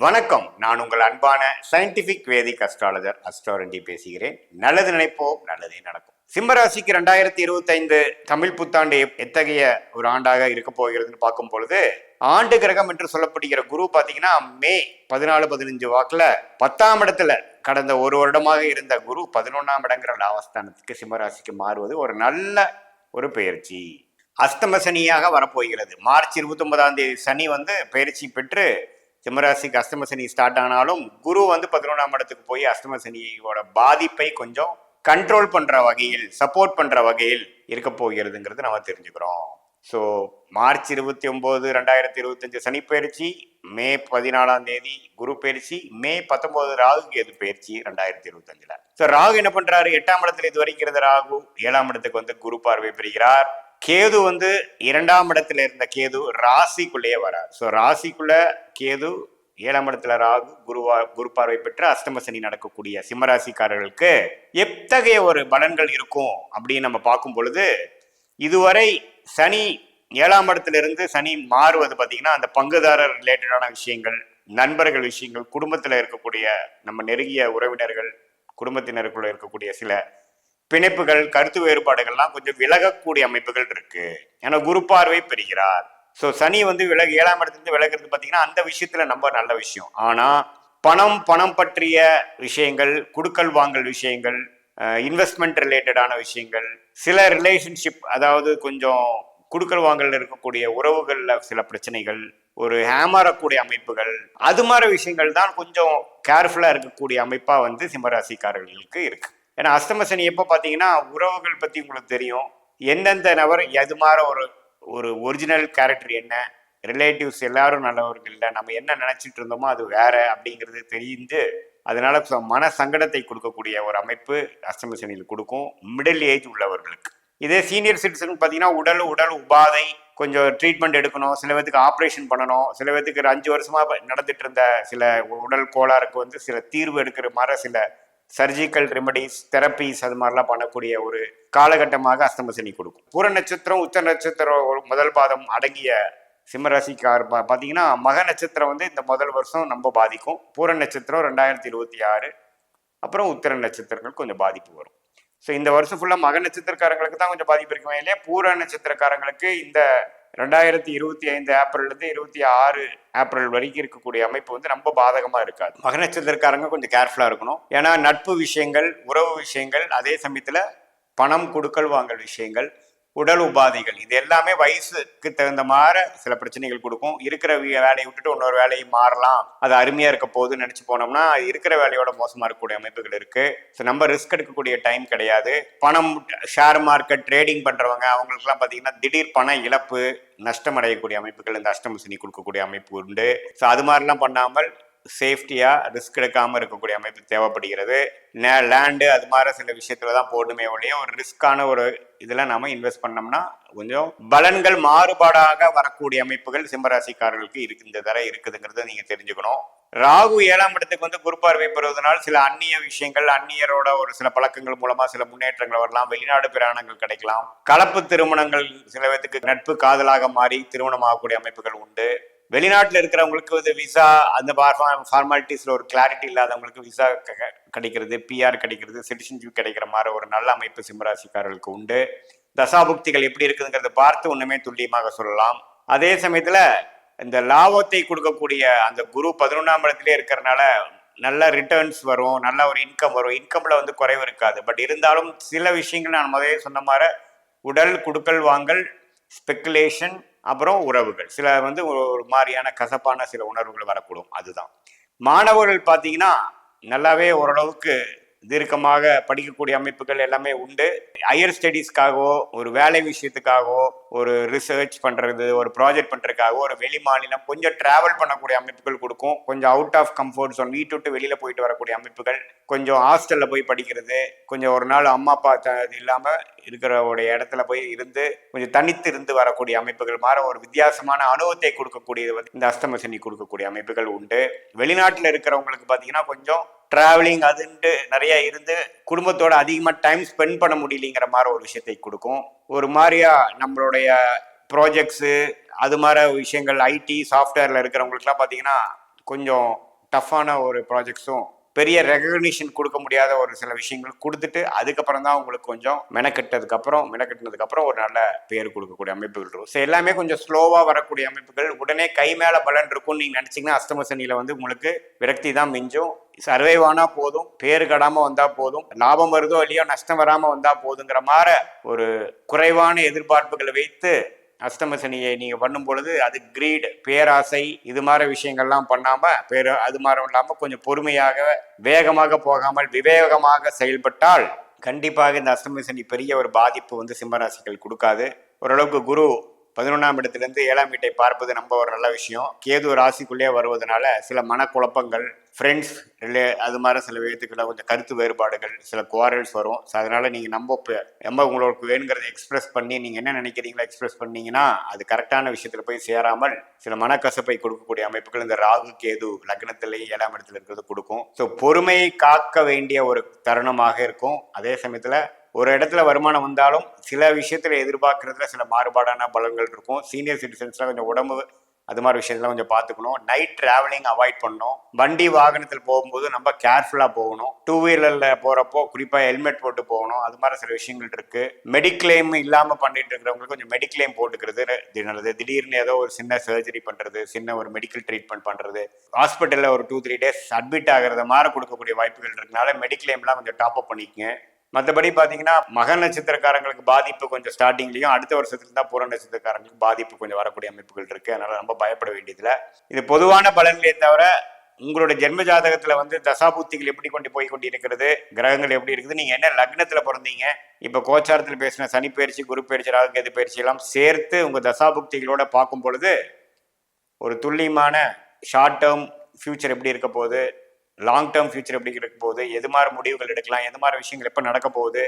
வணக்கம். நான் உங்கள் அன்பான சயின்டிபிக் வேதிக் அஸ்ட்ராலஜர் அஸ்ட்ராரண்டி பேசுகிறேன். நல்லது நினைப்போம் நல்லதே நடக்கும். சிம்மராசிக்கு ரெண்டாயிரத்தி இருபத்தைந்து தமிழ் புத்தாண்டு எத்தகைய ஒரு ஆண்டாக இருக்க போகிறதுன்னு பார்க்கும் பொழுது ஆண்டு கிரகம் என்று சொல்லப்படுகிற குரு பார்த்தீங்கன்னா மே பதினாலு பதினஞ்சு வாக்கில் பத்தாம் இடத்துல கடந்த ஒரு வருடமாக இருந்த குரு பதினொன்றாம் இடங்கிற லாபஸ்தானத்துக்கு சிம்மராசிக்கு மாறுவது ஒரு நல்ல ஒரு பயிற்சி அஸ்தம சனியாக வரப்போகிறது. மார்ச் இருபத்தி ஒன்பதாம் தேதி சனி வந்து பயிற்சி பெற்று சிம்மராசிக்கு அஸ்தம சனி ஸ்டார்ட் ஆனாலும் குரு வந்து பதினொன்றாம் இடத்துக்கு போய் அஷ்டம சனியோட பாதிப்பை கொஞ்சம் கண்ட்ரோல் பண்ற வகையில் சப்போர்ட் பண்ற வகையில் இருக்க போகிறதுங்கிறது நம்ம தெரிஞ்சுக்கிறோம். ஸோ மார்ச் இருபத்தி ஒன்பது ரெண்டாயிரத்தி இருபத்தஞ்சு சனி பயிற்சி மே பதினாலாம் தேதி குரு பயிற்சி மே பத்தொன்பது ராகு கேது பயிற்சி ரெண்டாயிரத்தி இருபத்தஞ்சுல. ஸோ ராகு என்ன பண்றாரு? எட்டாம் இடத்துல இது வரைக்கும் இருந்த ராகு ஏழாம் இடத்துக்கு வந்து குரு பார்வை பெறுகிறார். கேது வந்து இரண்டாம் இடத்துல இருந்த கேது ராசிக்குள்ளேயே வரார். ஸோ ராசிக்குள்ள கேது ஏழாம் இடத்துல ராகு குருவா குரு பார்வை பெற்று அஷ்டம சனி நடக்கக்கூடிய சிம்மராசிக்காரர்களுக்கு எத்தகைய ஒரு பலன்கள் இருக்கும் அப்படின்னு நம்ம பார்க்கும் பொழுது இதுவரை சனி ஏழாம் இடத்திலிருந்து சனி மாறுவது பார்த்தீங்கன்னா அந்த பங்குதாரர் ரிலேட்டடான விஷயங்கள் நண்பர்கள் விஷயங்கள் குடும்பத்தில் இருக்கக்கூடிய நம்ம நெருங்கிய உறவினர்கள் குடும்பத்தினருக்குள்ள இருக்கக்கூடிய சில பிணைப்புகள் கருத்து வேறுபாடுகள்லாம் கொஞ்சம் விலகக்கூடிய அமைப்புகள் இருக்கு. ஏன்னா குரு பார்வை பெறுகிறார். ஸோ சனி வந்து விலகு ஏழாம் இடத்துலேருந்து விலகிறது பார்த்தீங்கன்னா அந்த விஷயத்துல நம்ம நல்ல விஷயம். ஆனா பணம் பணம் பற்றிய விஷயங்கள் குடுக்கல் வாங்கல் விஷயங்கள் இன்வெஸ்ட்மெண்ட் ரிலேட்டடான விஷயங்கள் சில ரிலேஷன்ஷிப் அதாவது கொஞ்சம் குடுக்கல் வாங்கல் இருக்கக்கூடிய உறவுகளில் சில பிரச்சனைகள் ஒரு ஹேமரக்கூடிய அமைப்புகள் அது மாதிரி விஷயங்கள் தான் கொஞ்சம் கேர்ஃபுல்லாக இருக்கக்கூடிய அமைப்பாக வந்து சிம்மராசிக்காரர்களுக்கு இருக்குது ஏன்னா அஸ்தம சனி எப்போ பார்த்தீங்கன்னா உறவுகள் பற்றி உங்களுக்கு தெரியும். எந்தெந்த நபர் எது மாதிரி ஒரு ஒரு ஒரிஜினல் கேரக்டர் என்ன ரிலேட்டிவ்ஸ் எல்லாரும் நல்லவர்கள் இல்லை நம்ம என்ன நினச்சிட்டு இருந்தோமோ அது வேற அப்படிங்கிறது தெரிந்து அதனால மன சங்கடத்தை கொடுக்கக்கூடிய ஒரு அமைப்பு அஸ்தம சனியில் கொடுக்கும். மிடில் ஏஜ் உள்ளவர்களுக்கு. இதே சீனியர் சிட்டிசன் பார்த்தீங்கன்னா உடல் உடல் உபாதை கொஞ்சம் ட்ரீட்மெண்ட் எடுக்கணும். சில பேத்துக்கு ஆப்ரேஷன் பண்ணணும். சில பேத்துக்கு ஒரு அஞ்சு வருஷமாக நடந்துட்டு இருந்த சில உடல் கோளாறுக்கு வந்து சில தீர்வு எடுக்கிற மாதிரி சில சர்ஜிக்கல் ரெமடிஸ் தெரப்பீஸ் அது மாதிரிலாம் பண்ணக்கூடிய ஒரு காலகட்டமாக அஸ்தம சனி கொடுக்கும். பூர நட்சத்திரம் உச்ச நட்சத்திரம் முதல் பாதம் அடங்கிய சிம்மராசிக்கார் பா பார்த்தீங்கன்னா மக நட்சத்திரம் வந்து இந்த முதல் வருஷம் நம்ம பாதிக்கும். பூர நட்சத்திரம் ரெண்டாயிரத்தி இருபத்தி ஆறு அப்புறம் உத்திர நட்சத்திரங்கள் கொஞ்சம் பாதிப்பு வரும். ஸோ இந்த வருஷம் ஃபுல்லாக மக நட்சத்திரக்காரங்களுக்கு தான் கொஞ்சம் பாதிப்பு இருக்குமே இல்லையா? பூர நட்சத்திரக்காரங்களுக்கு இந்த ரெண்டாயிரத்தி இருபத்தி ஐந்து ஏப்ரல்லேருந்து இருபத்தி ஆறு ஏப்ரல் வரைக்கும் இருக்கக்கூடிய அமைப்பு வந்து ரொம்ப பாதகமாக இருக்காது. மக நட்சத்திரக்காரங்க கொஞ்சம் கேர்ஃபுல்லாக இருக்கணும். ஏன்னா நட்பு விஷயங்கள் உறவு விஷயங்கள் அதே சமயத்தில் பணம் கொடுக்கல் வாங்கல் விஷயங்கள் உடல் உபாதைகள். இது எல்லாமே வயசுக்கு தகுந்த மாதிரி சில பிரச்சனைகள் கொடுக்கும். இருக்கிற வேலையை விட்டுட்டு இன்னொரு வேலையை மாறலாம். அது அருமையா இருக்க போகுதுன்னு நினைச்சு போனோம்னா இருக்கிற வேலையோட மோசமா இருக்கக்கூடிய அமைப்புகள் இருக்கு. ஸோ நம்ம ரிஸ்க் எடுக்கக்கூடிய டைம் கிடையாது. பணம் ஷேர் மார்க்கெட் ட்ரேடிங் பண்றவங்க அவங்களுக்குலாம் பார்த்தீங்கன்னா திடீர் பண இழப்பு நஷ்டம் அடையக்கூடிய அமைப்புகள் இந்த அஷ்டமசினி கொடுக்கக்கூடிய அமைப்பு உண்டு. ஸோ அது மாதிரிலாம் பண்ணாமல் சேஃப்டியாக ரிஸ்க் எடுக்காமல் இருக்கக்கூடிய அமைப்பு தேவைப்படுகிறது. நே லேண்டு அது மாதிரி சில விஷயத்துல தான் போடணுமே ஒழிய ஒரு ரிஸ்க்கான ஒரு இதில் நாம் இன்வெஸ்ட் பண்ணோம்னா கொஞ்சம் பலன்கள் மாறுபாடாக வரக்கூடிய அமைப்புகள் சிம்மராசிக்காரர்களுக்கு இருக்கு இந்த தர இருக்குதுங்கிறத நீங்கள் தெரிஞ்சுக்கணும். ராகு ஏழாம் இடத்துக்கு வந்து குரு பார்வை பெறுவதனால் சில அந்நிய விஷயங்கள் அந்நியரோட ஒரு சில பழக்கங்கள் மூலமா சில முன்னேற்றங்கள் வரலாம். வெளிநாடு பிரயாணங்கள் கிடைக்கலாம். கலப்பு திருமணங்கள் சில பேத்துக்கு நட்பு காதலாக மாறி திருமணம் ஆகக்கூடிய அமைப்புகள் உண்டு. வெளிநாட்டில் இருக்கிறவங்களுக்கு இது விசா அந்த ஃபார்மாலிட்டிஸில் ஒரு கிளாரிட்டி இல்லாதவங்களுக்கு விசா கிடைக்கிறது பிஆர் கிடைக்கிறது சிட்டிசன்ஷிப் கிடைக்கிற மாதிரி ஒரு நல்ல அமைப்பு சிம்மராசிக்காரர்களுக்கு உண்டு. தசாபுக்திகள் எப்படி இருக்குதுங்கிறத பார்த்து ஒன்றுமே துல்லியமாக சொல்லலாம். அதே சமயத்தில் இந்த லாபத்தை கொடுக்கக்கூடிய அந்த குரு பதினொன்றாம் இடத்துலேயே இருக்கிறனால நல்ல ரிட்டர்ன்ஸ் வரும் நல்ல ஒரு இன்கம் வரும். இன்கம்ல வந்து குறைவு இருக்காது. பட் இருந்தாலும் சில விஷயங்கள் நான் முதலே சொன்ன மாதிரி உடல் குடுக்கல் வாங்கல் ஸ்பெக்குலேஷன் அப்புறம் உறவுகள். சில வந்து ஒரு ஒரு மாதிரியான கசப்பான சில உணர்வுகள் வரக்கூடும். அதுதான். மாணவர்கள் பார்த்தீங்கன்னா நல்லாவே ஓரளவுக்கு தீர்க்கமாக படிக்கக்கூடிய அமைப்புகள் எல்லாமே உண்டு. ஹையர் ஸ்டடீஸ்க்காகவோ ஒரு வேலை விஷயத்துக்காகவோ ஒரு ரிசர்ச் பண்ணுறது ஒரு ப்ராஜெக்ட் பண்ணுறதுக்காகவோ ஒரு வெளி மாநிலம் கொஞ்சம் ட்ராவல் பண்ணக்கூடிய அமைப்புகள் கொடுக்கும். கொஞ்சம் அவுட் ஆஃப் கம்ஃபர்ட் zone வீட்டு விட்டு வெளியில் போயிட்டு வரக்கூடிய அமைப்புகள். கொஞ்சம் ஹாஸ்டலில் போய் படிக்கிறது கொஞ்சம் ஒரு நாள் அம்மா அப்பா த- இது இல்லாம இருக்கிற இடத்துல போய் இருந்து கொஞ்சம் தனித்து இருந்து வரக்கூடிய அமைப்புகள் மாற ஒரு வித்தியாசமான அனுபவத்தை கொடுக்கக்கூடியது வந்து இந்த அஸ்தமசனி கொடுக்கக்கூடிய அமைப்புகள் உண்டு. வெளிநாட்டில் இருக்கிறவங்களுக்கு பார்த்தீங்கன்னா கொஞ்சம் டிராவலிங் அதுன்ட்டு நிறைய இருந்து குடும்பத்தோட அதிகமாக டைம் ஸ்பெண்ட் பண்ண முடியலைங்கிற மாதிரி ஒரு விஷயத்தை கொடுக்கும். ஒரு மாதிரியா நம்மளுடைய ப்ராஜெக்ட்ஸு அது மாதிரி விஷயங்கள் ஐடி சாஃப்ட்வேரில் இருக்கிறவங்களுக்குலாம் பார்த்தீங்கன்னா கொஞ்சம் டஃப்பான ஒரு ப்ராஜெக்ட்ஸும் பெரிய ரெகக்னிஷன் கொடுக்க முடியாத ஒரு சில விஷயங்கள் கொடுத்துட்டு அதுக்கப்புறம் தான் உங்களுக்கு கொஞ்சம் மெனக்கெட்டதுக்கப்புறம் மெனக்கெட்டினதுக்கப்புறம் ஒரு நல்ல பேர் கொடுக்கக்கூடிய அமைப்புகள் இருக்கும். ஸோ எல்லாமே கொஞ்சம் ஸ்லோவாக வரக்கூடிய அமைப்புகள். உடனே கை மேலே பலன் இருக்கும்னு நீங்கள் நினச்சிங்கன்னா அஷ்டம சனியில் வந்து உங்களுக்கு விரக்தி தான் மிஞ்சும். சர்வைவ் ஆனால் போதும் பேர் கடாமல் வந்தால் போதும் லாபம் வருதோ இல்லையோ நஷ்டம் வராமல் வந்தால் போதுங்கிற மாதிரி ஒரு குறைவான எதிர்பார்ப்புகளை வைத்து அஷ்டம சனியை நீங்க பண்ணும் பொழுது அது கிரீடு பேராசை இது மாதிரி விஷயங்கள்லாம் பண்ணாமல் பேர் அது மாதிரி இல்லாமல் கொஞ்சம் பொறுமையாக வேகமாக போகாமல் விவேகமாக செயல்பட்டால் கண்டிப்பாக இந்த அஷ்டம சனி பெரிய ஒரு பாதிப்பு வந்து சிம்மராசிகள் கொடுக்காது. ஓரளவுக்கு குரு பதினொன்றாம் இடத்துலேருந்து ஏழாம் வீட்டை பார்ப்பது நம்ம ஒரு நல்ல விஷயம். கேது ராசிக்குள்ளேயே வருவதனால சில மனக்குழப்பங்கள் ஃப்ரெண்ட்ஸ் ரிலே அது மாதிரி சில விதத்துக்குள்ள கொஞ்சம் கருத்து வேறுபாடுகள் சில குவாரல்ஸ் வரும். ஸோ அதனால் நீங்கள் நம்ம ப- நம்ம உங்களுக்கு வேணுங்கிறத எக்ஸ்பிரஸ் பண்ணி நீங்கள் என்ன நினைக்கிறீங்களோ எக்ஸ்பிரஸ் பண்ணீங்கன்னா அது கரெக்டான விஷயத்தில் போய் சேராமல் சில மனக்கசப்பை கொடுக்கக்கூடிய அமைப்புகள் இந்த ராகு கேது லக்னத்திலேயே ஏழாம் இடத்துல இருக்கிறது கொடுக்கும். ஸோ பொறுமையை காக்க வேண்டிய ஒரு தருணமாக இருக்கும். அதே சமயத்தில் ஒரு இடத்துல வருமானம் வந்தாலும் சில விஷயத்தில் எதிர்பார்க்கறதுல சில மாறுபாடான பலன்கள் இருக்கும். சீனியர் சிட்டிசன்ஸ்லாம் கொஞ்சம் உடம்பு அது மாதிரி விஷயத்தெல்லாம் கொஞ்சம் பார்த்துக்கணும். நைட் டிராவலிங் அவாய்ட் பண்ணணும். வண்டி வாகனத்தில் போகும்போது நம்ம கேர்ஃபுல்லாக போகணும். டூ வீலரில் போகிறப்போ குறிப்பாக ஹெல்மெட் போட்டு போகணும். அது மாதிரி சில விஷயங்கள் இருக்குது மெடிக்ளைம் இல்லாமல் பண்ணிட்டு இருக்கிறவங்களுக்கு கொஞ்சம் மெடிக்ளைம் போட்டுக்கிறது. நல்லது திடீர்னு ஏதோ ஒரு சின்ன சர்ஜரி பண்ணுறது சின்ன ஒரு மெடிக்கல் ட்ரீட்மெண்ட் பண்ணுறது ஹாஸ்பிட்டலில் ஒரு டூ த்ரீ டேஸ் அட்மிட் ஆகிறத மாதிரி கொடுக்கக்கூடிய வாய்ப்புகள் இருக்கனால மெடிக்ளைம்லாம் கொஞ்சம் டாப் அப் பண்ணிக்கங்க. மற்றபடி பார்த்தீங்கன்னா மக நட்சத்திரக்காரங்களுக்கு பாதிப்பு கொஞ்சம் ஸ்டார்டிங்லையும் அடுத்த வருஷத்துல தான் பூர நட்சத்திரக்காரங்களுக்கு பாதிப்பு கொஞ்சம் வரக்கூடிய அமைப்புகள் இருக்கு. அதனால ரொம்ப பயப்பட வேண்டியதில்லை. இது பொதுவான பலன்களே தவிர உங்களோட ஜென்ம ஜாதகத்துல வந்து தசாபூத்திகள் எப்படி கொண்டு போய் கொண்டு இருக்கிறது கிரகங்கள் எப்படி இருக்குது நீங்க என்ன லக்னத்துல பிறந்தீங்க இப்ப கோச்சாரத்தில் பேசின சனி பயிற்சி குரு பயிற்சி ராகுகேது பயிற்சி எல்லாம் சேர்த்து உங்க தசாபுக்திகளோட பார்க்கும் பொழுது ஒரு துல்லியமான ஷார்ட் டேர்ம் ஃபியூச்சர் எப்படி இருக்க போகுது லாங் டேர்ம் ஃபியூச்சர் எப்படி இருக்க போகுது எது மாதிரி முடிவுகள் எடுக்கலாம் எது மாதிரி விஷயங்கள் எப்போ நடக்க போகுது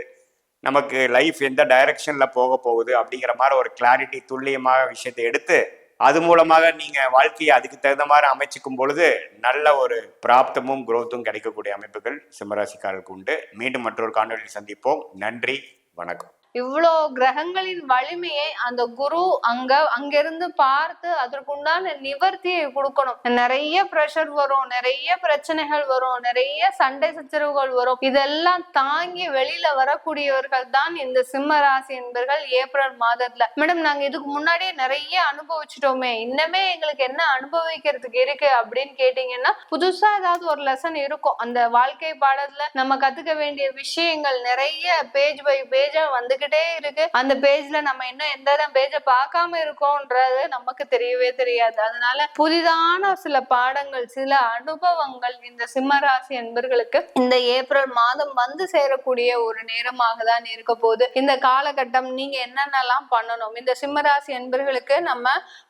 நமக்கு லைஃப் எந்த டைரக்ஷனில் போக போகுது அப்படிங்கிற மாதிரி ஒரு கிளாரிட்டி துல்லியமாக விஷயத்தை எடுத்து அது மூலமாக நீங்கள் வாழ்க்கையை அதுக்கு தகுந்த மாதிரி அமைச்சிக்கும் பொழுது நல்ல ஒரு பிராப்தமும் குரோத்தும் கிடைக்கக்கூடிய அமைப்புகள் சிம்மராசிக்காரர்களுக்கு உண்டு. மீண்டும் மற்றொரு காணொலியில் சந்திப்போம். நன்றி வணக்கம். இவ்வளோ கிரகங்களின் வலிமையை அந்த குரு அங்க அங்கிருந்து பார்த்து அதற்குண்டான நிவர்த்தியை கொடுக்கணும். நிறைய ப்ரெஷர் வரும் நிறைய பிரச்சனைகள் வரும் நிறைய சண்டை சச்சரவுகள் வரும். இதெல்லாம் தாங்கி வெளியில வரக்கூடியவர்கள் தான் இந்த சிம்ம ராசி என்பர்கள் ஏப்ரல் மாதத்துல. மேடம் நாங்க இதுக்கு முன்னாடியே நிறைய அனுபவிச்சிட்டோமே. இன்னமே எங்களுக்கு என்ன அனுபவிக்கிறதுக்கு இருக்கு அப்படின்னு கேட்டீங்கன்னா புதுசா ஏதாவது ஒரு லெசன் இருக்கும். அந்த வாழ்க்கை பாடத்துல நம்ம கத்துக்க வேண்டிய விஷயங்கள் நிறைய பேஜ் பை பேஜா வந்து இருக்கு. அந்த பேஜ்ல நம்ம இன்னும் எந்த பேஜை பார்க்காம இருக்கோம்ன்றது நமக்கு தெரியவே தெரியாது. அதனால புதிதான சில பாடங்கள் சில அனுபவங்கள் இந்த சிம்மராசி என்பர்களுக்கு இந்த ஏப்ரல் மாதம் வந்து சேரக்கூடிய ஒரு நேரமாக தான் இருக்க போகுது. இந்த காலகட்டம் நீங்க என்னென்னலாம் பண்ணணும்? இந்த சிம்மராசி என்பர்களுக்கு நம்ம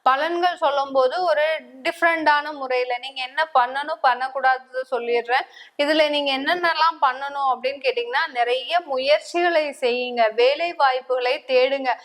பலன்கள் சொல்லும் போது ஒரு டிஃப்ரெண்டான முறையில நீங்க என்ன பண்ணணும் பண்ணக்கூடாது சொல்லிடுறேன். இதுல நீங்க என்னென்னலாம் பண்ணணும் அப்படின்னு கேட்டீங்கன்னா நிறைய முயற்சிகளை செய்யுங்க. வேலை வேலை வாய்ப்புகளை தேடுங்க.